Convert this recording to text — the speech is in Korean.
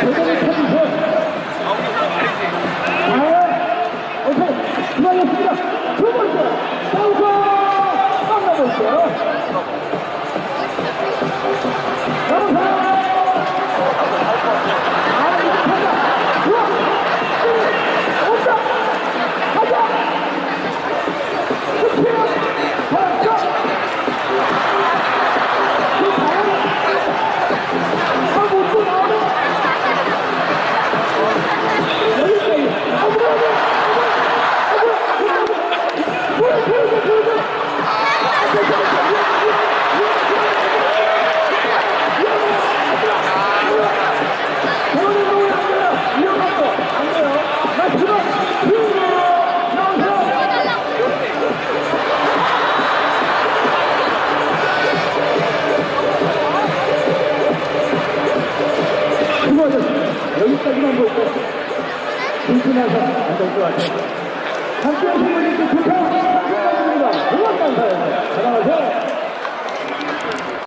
제대로 쳐주세요. 아, 오케이. 수고하셨습니다. 두 번째, 사우서 만나볼게요. 여보세요. 아, 이거 가자. 좋아. 온다. 가 여기까지만 볼까? 불편하서 안될것 같아요. 박수 한번 해주세요.